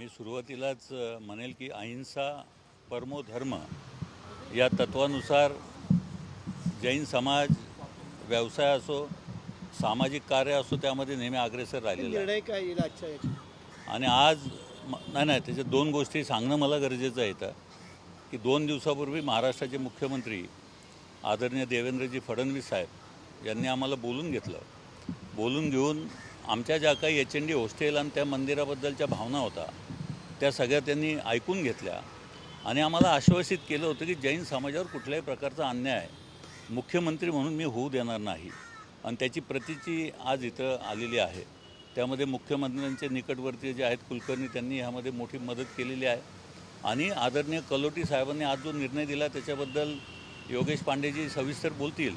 मी सुरुवातीलाच म्हणेल की अहिंसा परमो धर्म या तत्वानुसार जैन समाज व्यवसाय असो सामाजिक कार्य असो त्यामध्ये नेहमी अग्रेसर राहिलेला आहे. निर्णय काय येईल आजच्या याची? आणि आज म- नाही नाही त्याच्या दोन गोष्टी सांगणं मला गरजेचं आहे इथं. की दोन दिवसापूर्वी महाराष्ट्राचे मुख्यमंत्री आदरणीय देवेंद्रजी फडणवीस साहेब यांनी आम्हाला बोलून घेतलं. बोलून घेऊन आमच्या ज्या काही एच एन डी हॉस्टेल आणि त्या मंदिराबद्दलच्या भावना होता त्या सगळ्या त्यांनी ऐकून घेतल्या. आणि आम्हाला आश्वासित केलं होतं की जैन समाजावर कुठल्याही प्रकारचा अन्याय मुख्यमंत्री म्हणून मी होऊ देणार नाही. आणि त्याची प्रतीची आज इथं आलेली आहे. त्यामध्ये मुख्यमंत्र्यांचे निकटवर्ती जे आहेत कुलकर्णी त्यांनी ह्यामध्ये मोठी मदत केलेली आहे. आणि आदरणीय कलोटी साहेबांनी आज जो निर्णय दिला त्याच्याबद्दल योगेश पांडेजी सविस्तर बोलतील.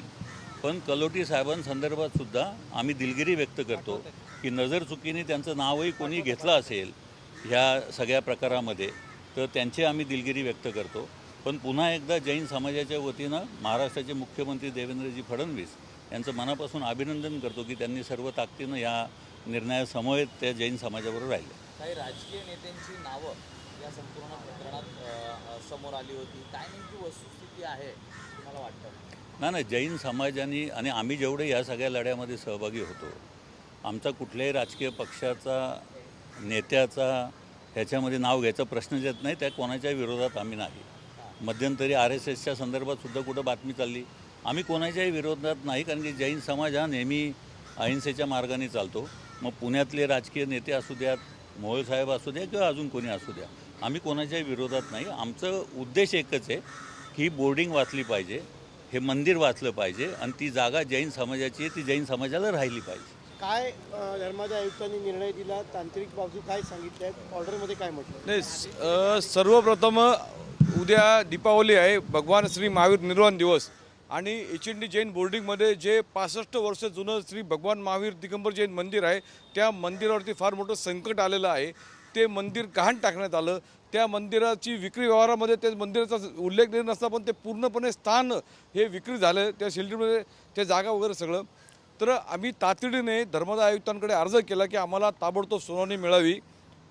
पण कलोटी साहेबांसंदर्भात सुद्धा आम्ही दिलगिरी व्यक्त करतो. की नजर चुकीने त्यांचं नावही कोणी घेतलं असेल ह्या सगळ्या प्रकारामध्ये तर त्यांची आम्ही दिलगिरी व्यक्त करतो. पण पुन्हा एकदा जैन समाजाच्या वतीनं महाराष्ट्राचे मुख्यमंत्री देवेंद्रजी फडणवीस यांचं मनापासून अभिनंदन करतो की त्यांनी सर्व ताकदीनं या निर्णयासमवेत त्या जैन समाजाबरोबर राहिले. काही राजकीय नेत्यांची नावं या संपूर्ण प्रकरणात समोर आली होती. काय नेमकी वस्तुस्थिती आहे तुम्हाला वाटतं? ना ना जैन समाजाने आणि आम्ही जेवढे या सगळ्या लढ्यामध्ये सहभागी होतो आमचा कुठल्याही राजकीय पक्षाचा नेत्याचा ह्याच्यामध्ये नाव घ्यायचा प्रश्नच येत नाही त्या कोणाच्या विरोधात आम्ही नाही. मध्यंतरी आर एस एसच्या संदर्भात सुद्धा कुठं बातमी चालली? आम्ही कोणाच्याही विरोधात नाही कारण की जैन समाज हा नेहमी अहिंसेच्या मार्गाने चालतो. मग पुण्यातले राजकीय नेते असू द्यात मोहोळ साहेब असू द्या किंवा अजून कोणी असू द्या आम्ही कोणाच्याही विरोधात नाही. आमचं उद्देश एकच आहे की बोर्डिंग वाचली पाहिजे हे मंदिर वाचलं पाहिजे आणि ती जागा जैन समाजाची आहे ती जैन समाजाला राहिली पाहिजे. काय धर्माच्या आयुक्तांनी निर्णय दिला? तांत्रिक बाबतीत काय सांगितले ऑर्डरमध्ये काय म्हटलं? नाही स- सर्वप्रथम उद्या दीपावली आहे. भगवान श्री महावीर निर्वाण दिवस. आणि एच एन डी जैन बोर्डिंगमध्ये जे पासष्ट वर्ष जुनं श्री भगवान महावीर दिगंबर जैन मंदिर आहे त्या मंदिरावरती फार मोठं संकट आलेलं आहे. ते मंदिर गहाण टाकण्यात आलं. त्या मंदिराची विक्री व्यवहारामध्ये त्या मंदिराचा उल्लेख नाही नसता पण ते पूर्णपणे स्थान हे विक्री झालं. त्या शिल्डीमध्ये त्या जागा वगैरे सगळं. तर आम्ही तातडीने धर्मदाय आयुक्तांकडे अर्ज केला की आम्हाला ताबडतोब सुनावणी मिळावी.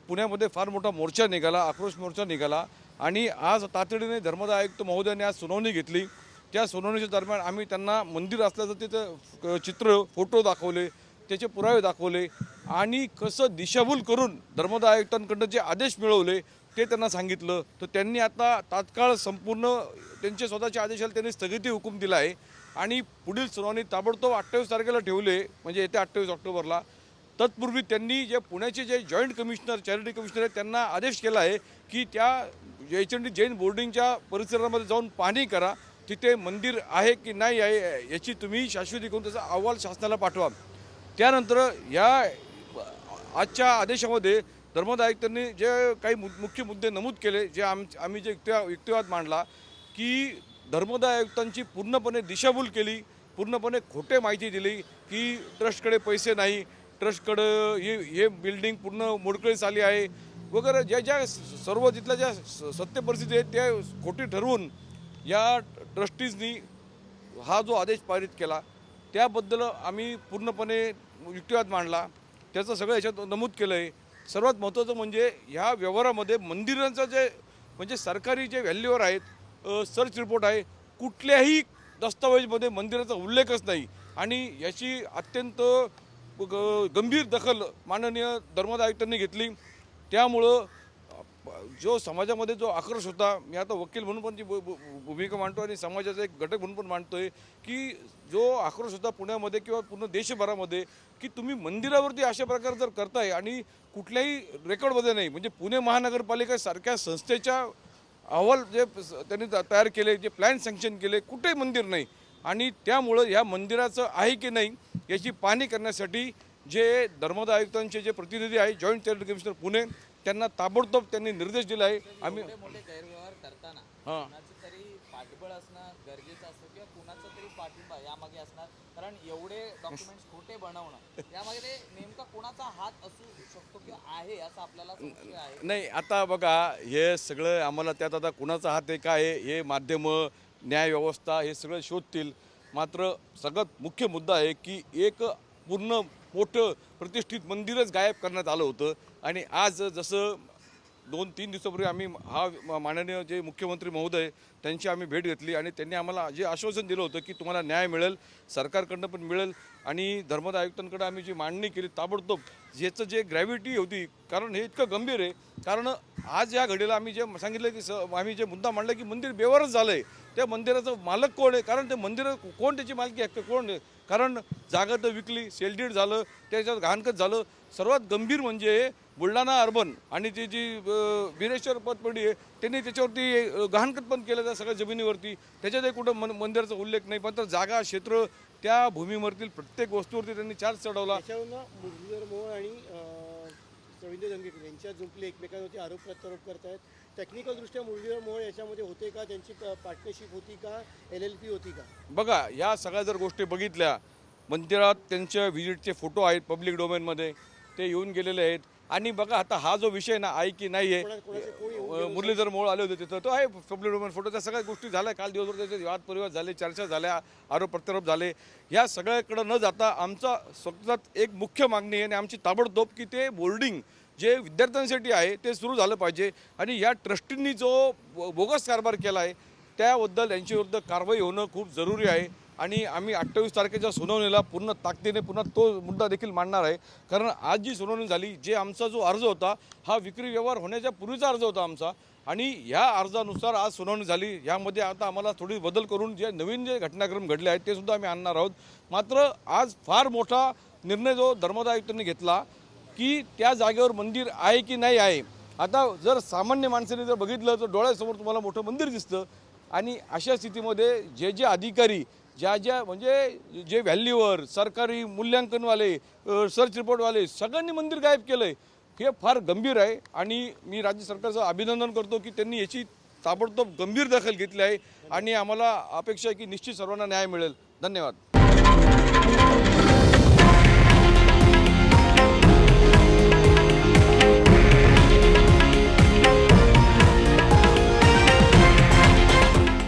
पुण्यामध्ये फार मोठा मोर्चा निघाला आक्रोश मोर्चा निघाला आणि आज तातडीने धर्मदाय आयुक्त महोदयाने आज सुनावणी घेतली. त्या सुनावणीच्या दरम्यान आम्ही त्यांना मंदिर असल्याचं तिथं चित्र फोटो दाखवले त्याचे पुरावे दाखवले आणि कसं दिशाभूल करून धर्मदाय आयुक्तांकडनं जे आदेश मिळवले ते त्यांना सांगितलं. तर त्यांनी आता तात्काळ संपूर्ण त्यांचे स्वतःचे आदेशाला त्यांनी स्थगिती हुकूम दिला आहे. आणि पुढील सुनावणी ताबडतोब अठ्ठावीस तारखेला ठेवले म्हणजे येत्या अठ्ठावीस ऑक्टोबरला. तत्पूर्वी त्यांनी जे पुण्याचे जे जॉईंट कमिशनर चॅरिटी कमिशनर आहेत त्यांना आदेश केला आहे की त्या एच एन डी जैन बोर्डिंगच्या परिसरामध्ये जाऊन पाहणी करा. तिथे मंदिर आहे की नाही आहे याची तुम्ही शाश्वती करून त्याचा अहवाल शासनाला पाठवा. त्यानंतर या आजच्या आदेशामध्ये धर्मदाय आयुक्तांनी जे काही मुख्य मुद्दे नमूद केले जे आम आम्ही जे युक्तिवाद मांडला की धर्मदाय आयुक्तांची पूर्णपणे दिशाभूल केली पूर्णपणे खोटे माहिती दिली की ट्रस्टकडे पैसे नाही ट्रस्टकडं हे हे बिल्डिंग पूर्ण मोडकळीस आली आहे. वगैरे ज्या ज्या सर्व तिथल्या ज्या स- सत्य परिस्थिती आहेत त्या खोटी ठरवून या ट्रस्टीजनी हा जो आदेश पारित केला त्याबद्दल आम्ही पूर्णपणे युक्तिवाद मांडला. त्याचं सगळं याच्यात नमूद केलं आहे सर्वात महत्त्वाचं म्हणजे ह्या व्यवहारामध्ये मंदिरांचं जे म्हणजे सरकारी जे व्हॅल्यूवर आहेत सर्च रिपोर्ट आहे. कुठल्याही दस्तावेजमध्ये मंदिराचा उल्लेखच नाही. आणि याची अत्यंत ग- गंभीर दखल माननीय धर्मदायुक्तांनी घेतली. त्यामुळं जो समाजामध्ये जो आक्रोश होता मी आता वकील म्हणून पण ती भू- भू- भूमिका मांडतो आणि समाजाचा एक घटक म्हणून पण मांडतो आहे की जो आक्रोश होता पुण्यामध्ये किंवा पूर्ण देशभरामध्ये की तुम्ही मंदिरावरती अशा प्रकारे जर करताय आणि कुठल्याही रेकॉर्डमध्ये नाही म्हणजे पुणे महानगरपालिका सारख्या संस्थेच्या अहवाल जे त्यांनी तयार केले जे प्लॅन सँक्शन केले कुठेही मंदिर नाही आणि त्यामुळं ह्या मंदिराचं आहे की नाही याची पाहणी करण्यासाठी जे धर्मदाय आयुक्तांचे जे प्रतिनिधी आहे जॉईंट चॅरिटी कमिशनर पुणे त्यांना ताबडतोब त्यांनी निर्देश दिला आहे आम्ही हां. कुणाचं पाठबळ असणं गरजेचं असतं किंवा कुणाचा तरी पाठिंबा यामागे असणार. कारण एवढे डॉक्युमेंट्स खोटे बनवणं यामागे नेमका कोणाचा हात असू शकतो किंवा आहे असं आपल्याला संशय आहे. नाही आता बघा हे सगळं आम्हाला त्यात आता कुणाचा हात आहे काय आहे हे माध्यमं न्यायव्यवस्था हे सगळं शोधतील. मात्र सगळ्यात मुख्य मुद्दा आहे की एक पूर्ण मोठं प्रतिष्ठित मंदिरच गायब करण्यात आलं होतं. आणि आज जसं दोन तीन दिवसापूर्वी आम्ही हा माननीय जे मुख्यमंत्री महोदय त्यांची आम्ही भेट घेतली आणि त्यांनी आम्हाला जे आश्वासन दिलं होतं की तुम्हाला न्याय मिळेल सरकारकडनं पण मिळेल आणि धर्मदाय आयुक्तांकडे आम्ही जी मांडणी केली ताबडतोब याचं जे ग्रॅव्हिटी होती कारण हे इतकं गंभीर आहे कारण आज या घडीला आम्ही जे सांगितलं की स आम्ही जे मुद्दा मांडला की मंदिर बेवारच झालं आहे त्या मंदिराचं मालक कोण आहे? कारण ते मंदिर कोण त्याची मालकी हक्क कोण आहे? कारण जागा तर विकली सेलडीड झालं त्याच्यात घाणखत झालं. सर्वात गंभीर म्हणजे बुलढाणा अर्बन आणि ती जी बिरेश्वर पतपडी आहे त्यांनी त्याच्यावरती अं, गहाणखत पण केलं त्या सगळ्या जमिनीवरती. त्याच्यातही कुठं मन मंदिराचा उल्लेख नाही पण तर जागा क्षेत्र त्या भूमीवरतील प्रत्येक वस्तूवरती त्यांनी चार्ज चढवला. आणि रवींद्र दंगेकर यांच्या जुंपले एकमेकांवरती आरोप प्रत्यारोप आहेत टेक्निकलदृष्ट्या मुरलीधर मोहोळ याच्यामध्ये होते का? त्यांची पार्टनरशिप होती का? एल एल पी होती का? बघा या सगळ्या जर गोष्टी बघितल्या मंदिरात त्यांच्या व्हिजिटचे फोटो आहेत पब्लिक डोमेनमध्ये ते येऊन गेलेले आहेत. आणि बघा आता हा जो विषय ना आहे की नाही आहे मुरलीधर मोळ आले होते तिथं. तो आहे पब्लिक डोमेन फोटो त्या सगळ्या गोष्टी झाल्या. काल दिवसभर त्याचे वाद परिवाद झाले चर्चा झाल्या आरोप प्रत्यारोप झाले. या सगळ्याकडे न जाता आमचा स्वतःत एक मुख्य मागणी आहे आणि आमची ताबडतोब की ते बोर्डिंग जे विद्यार्थ्यांसाठी आहे ते सुरू झालं पाहिजे. आणि या ट्रस्टींनी जो बोगस कारभार केला आहे त्याबद्दल यांच्याविरुद्ध कारवाई होणं खूप जरुरी आहे. आणि आम्ही अठ्ठावीस तारखेच्या सुनावणीला पूर्ण ताकदीने पुन्हा तो मुद्दा देखील मांडणार आहे. कारण आज जी सुनावणी झाली जे आमचा जो अर्ज होता हा विक्री व्यवहार होण्याच्या पूर्वीचा अर्ज होता आमचा. आणि ह्या अर्जानुसार आज सुनावणी झाली. यामध्ये आता आम्हाला थोडी बदल करून जे नवीन जे घटनाक्रम घडले आहेत ते सुद्धा आम्ही आणणार आहोत. मात्र आज फार मोठा निर्णय जो धर्मदा आयुक्तांनी घेतला की त्या जागेवर मंदिर आहे की नाही आहे. आता जर सामान्य माणसाने जर बघितलं तर डोळ्यासमोर तुम्हाला मोठं मंदिर दिसतं. आणि अशा स्थितीमध्ये जे जे अधिकारी ज्या ज्या म्हणजे जे व्हॅल्यूवर सरकारी मूल्यांकनवाले सर्च रिपोर्टवाले सगळ्यांनी मंदिर गायब केलं आहे हे फार गंभीर आहे. आणि मी राज्य सरकारचं अभिनंदन करतो की त्यांनी याची ताबडतोब गंभीर दखल घेतली आहे. आणि आम्हाला अपेक्षा आहे की निश्चित सर्वांना न्याय मिळेल. धन्यवाद.